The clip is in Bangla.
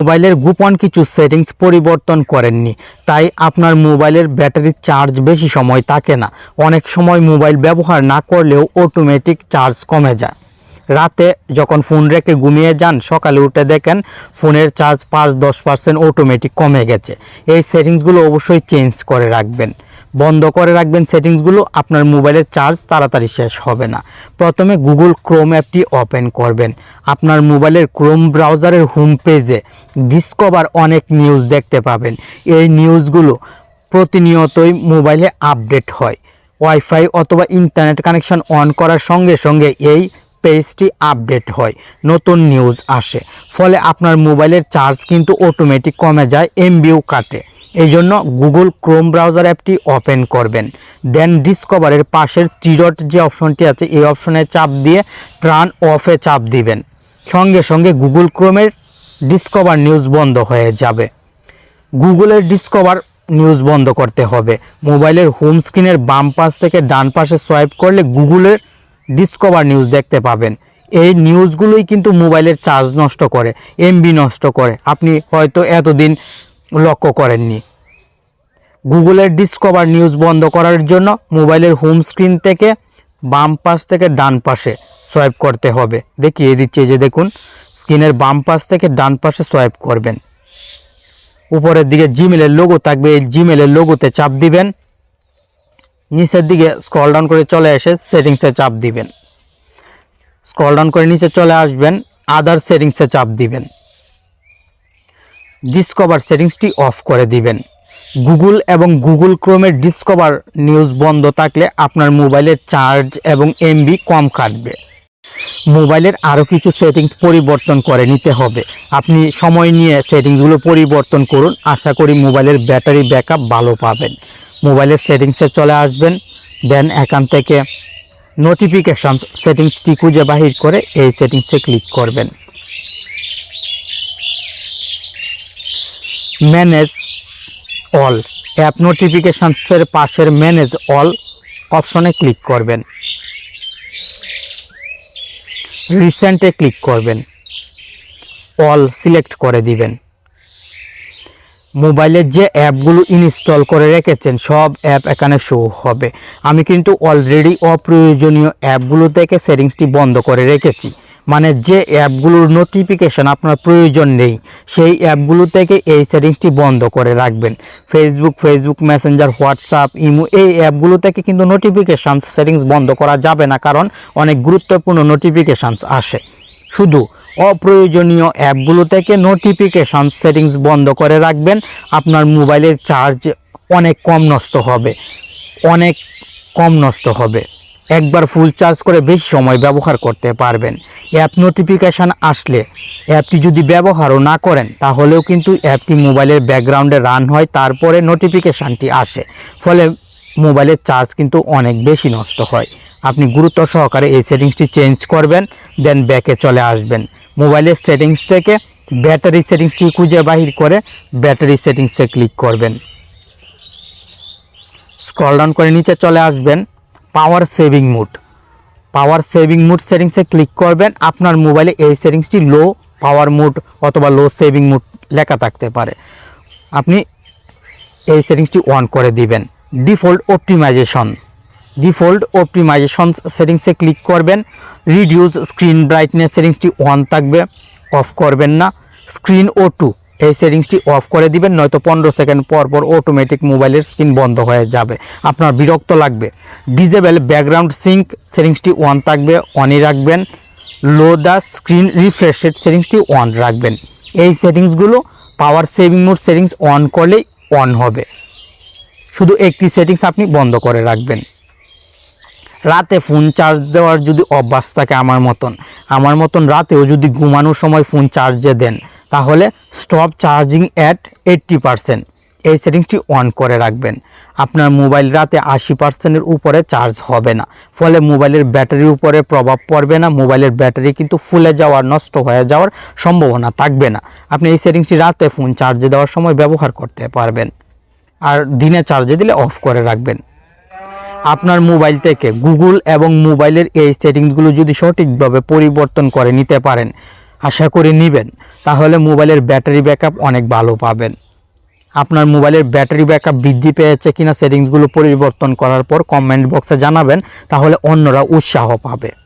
মোবাইলের গোপন কিছু সেটিংস পরিবর্তন করেননি, তাই আপনার মোবাইলের ব্যাটারির চার্জ বেশি সময় থাকে না। অনেক সময় মোবাইল ব্যবহার না করলেও অটোমেটিক চার্জ কমে যায়। রাতে যখন ফোন রেখে ঘুমিয়ে যান, সকালে উঠে দেখেন ফোনের চার্জ পাঁচ দশ পার্সেন্ট অটোমেটিক কমে গেছে। এই সেটিংসগুলো অবশ্যই চেঞ্জ করে রাখবেন। বন্ধ করে রাখবেন সেটিংসগুলো, আপনার মোবাইলের চার্জ তাড়াতাড়ি শেষ হবে না। প্রথমে গুগল ক্রোম অ্যাপটি ওপেন করবেন। আপনার মোবাইলের ক্রোম ব্রাউজারের হোম পেজে ডিসকভার অনেক নিউজ দেখতে পাবেন। এই নিউজগুলো প্রতিনিয়তই মোবাইলে আপডেট হয়। ওয়াইফাই অথবা ইন্টারনেট কানেকশন অন করার সঙ্গে সঙ্গে এই পেজটি আপডেট হয়। নতুন নিউজ আসে। ফলে আপনার মোবাইলের চার্জ কিন্তু অটোমেটিক কমে যায়, এমবিও কাটে। এই জন্য গুগল ক্রোম ব্রাউজার অ্যাপটি ওপেন করবেন। দেন ডিসকভারের পাশের টিরট যে অপশনটি আছে, এই অপশনে চাপ দিয়ে ট্রান অফে চাপ দিবেন। সঙ্গে সঙ্গে গুগল ক্রোমের ডিসকভার নিউজ বন্ধ হয়ে যাবে। গুগলের ডিসকভার নিউজ বন্ধ করতে হবে। মোবাইলের হোম স্ক্রিনের বাম পাশ থেকে ডান পাশে সোয়াইপ করলে গুগলের ডিসকভার নিউজ দেখতে পাবেন। এই নিউজগুলোই কিন্তু মোবাইলের চার্জ নষ্ট করে, এমবি নষ্ট করে। আপনি হয়তো এতদিন লক্ষ্য করেননি। গুগলের ডিসকভার নিউজ বন্ধ করার জন্য মোবাইলের হোম স্ক্রিন থেকে বাম পাশ থেকে ডান পাশে সোয়াইপ করতে হবে। দেখিয়ে দিচ্ছি যে দেখুন স্ক্রিনের বাম পাশ থেকে ডান পাশে সোয়াইপ করবেন। উপরের দিকে জিমেলের লোগো থাকবে, এই জিমেলের লোগোতে চাপ দিবেন। নিচের দিকে স্ক্রল ডাউন করে চলে এসে সেটিংসে চাপ দিবেন। স্ক্রল ডাউন করে নিচে চলে আসবেন আদার সেটিংসে চাপ দিবেন। ডিসকভার সেটিংসটি অফ করে দিবেন। গুগল এবং গুগল ক্রোমের ডিসকভার নিউজ বন্ধ থাকলে আপনার মোবাইলের চার্জ এবং এমবি কম কাটবে। মোবাইলের আরও কিছু সেটিংস পরিবর্তন করে নিতে হবে। আপনি সময় নিয়ে সেটিংসগুলো পরিবর্তন করুন। আশা করি মোবাইলের ব্যাটারি ব্যাকআপ ভালো পাবেন। মোবাইলের সেটিংসে চলে আসবেন। দেন এখান থেকে নোটিফিকেশানস সেটিংসটি খুঁজে বাহির করে এই সেটিংসে ক্লিক করবেন। ম্যানেজ অল অ্যাপ নোটিফিকেশানসের পাশের ম্যানেজ অল অপশনে ক্লিক করবেন। রিসেন্টে ক্লিক করবেন। অল সিলেক্ট করে দিবেন। মোবাইলের যে অ্যাপগুলো ইনস্টল করে রেখেছেন, সব অ্যাপ এখানে শো হবে। আমি কিন্তু অলরেডি অপ্রয়োজনীয় অ্যাপগুলো থেকে সেটিংসটি বন্ধ করে রেখেছি। মানে যে অ্যাপগুলোর নোটিফিকেশান আপনার প্রয়োজন নেই, সেই অ্যাপগুলো থেকে এই সেটিংসটি বন্ধ করে রাখবেন। Facebook Facebook Messenger WhatsApp Imo এই অ্যাপগুলো থেকে কিন্তু নোটিফিকেশানস সেটিংস বন্ধ করা যাবে না কারণ অনেক গুরুত্বপূর্ণ নোটিফিকেশানস আসে। শুধু অপ্রয়োজনীয় অ্যাপগুলো থেকে নোটিফিকেশান সেটিংস বন্ধ করে রাখবেন। আপনার মোবাইলের চার্জ অনেক কম নষ্ট হবে, অনেক কম নষ্ট হবে। একবার ফুল চার্জ করে বেশি সময় ব্যবহার করতে পারবেন। অ্যাপ নোটিফিকেশান আসলে অ্যাপটি যদি ব্যবহারও না করেন, তাহলেও কিন্তু অ্যাপটি মোবাইলের ব্যাকগ্রাউন্ডে রান হয়, তারপরে নোটিফিকেশানটি আসে। ফলে মোবাইলের চার্জ কিন্তু অনেক বেশি নষ্ট হয়। আপনি গুরুত্ব সহকারে এই সেটিংসটি চেঞ্জ করবেন, দেন ব্যাকে চলে আসবেন। মোবাইলের সেটিংস থেকে ব্যাটারি সেটিংসটি খুঁজে বাহির করে ব্যাটারি সেটিংসে ক্লিক করবেন। স্ক্রল ডাউন করে নিচে চলে আসবেন। Power saving mode power saving mode সেটিংসে ক্লিক করবেন, আপনার মোবাইলে এই সেটিংসটি লো পাওয়ার মুড অথবা লো সেভিং মুড লেখা থাকতে পারে। আপনি এই সেটিংসটি অন করে দিবেন। ডিফল্ট অপটিমাইজেশন ডিফল্ট অপটিমাইজেশন সেটিংসে ক্লিক করবেন। রিডিউস স্ক্রিন ব্রাইটনেস সেটিংসটি অন থাকবে। অফ করবেন না। স্ক্রিন ও টু এই সেটিংসটি অফ করে দিবেন, নয়তো পনেরো সেকেন্ড পর পর অটোমেটিক মোবাইলের স্ক্রিন বন্ধ হয়ে যাবে। আপনার বিরক্ত লাগবে। ডিজেবল ব্যাকগ্রাউন্ড সিঙ্ক সেটিংসটি অন থাকবে অনই রাখবেন। লো দ্য স্ক্রিন রিফ্রেশের সেটিংসটি অন রাখবেন। এই সেটিংসগুলো power saving mode settings on করলেই অন হবে। শুধু একটি সেটিংস আপনি বন্ধ করে রাখবেন। রাতে ফোন চার্জ দেওয়ার যদি অভ্যাস থাকে আমার মতন আমার মতন রাতেও যদি ঘুমানোর সময় ফোন চার্জে দেন তাহলে stop charging at eighty percent এই সেটিংসটি অন করে রাখবেন। আপনার মোবাইল রাতে আশি পার্সেন্টের উপরে চার্জ হবে না। ফলে মোবাইলের ব্যাটারির উপরে প্রভাব পড়বে না। মোবাইলের ব্যাটারি কিন্তু ফুলে যাওয়ার, নষ্ট হয়ে যাওয়ার সম্ভাবনা থাকবে না। আপনি এই সেটিংসটি রাতে ফোন চার্জে দেওয়ার সময় ব্যবহার করতে পারবেন। আর দিনে চার্জে দিলে অফ করে রাখবেন। আপনার মোবাইল থেকে গুগল এবং মোবাইলের এই সেটিংসগুলো যদি সঠিকভাবে পরিবর্তন করে নিতে পারেন আশা করে নেবেন। তাহলে মোবাইলের ব্যাটারি ব্যাকআপ অনেক ভালো পাবেন। আপনার মোবাইলের ব্যাটারি ব্যাকআপ বৃদ্ধি পেয়েছে কিনা সেটিংসগুলো পরিবর্তন করার পর কমেন্ট বক্সে জানাবেন, তাহলে অন্যরা উৎসাহ পাবে।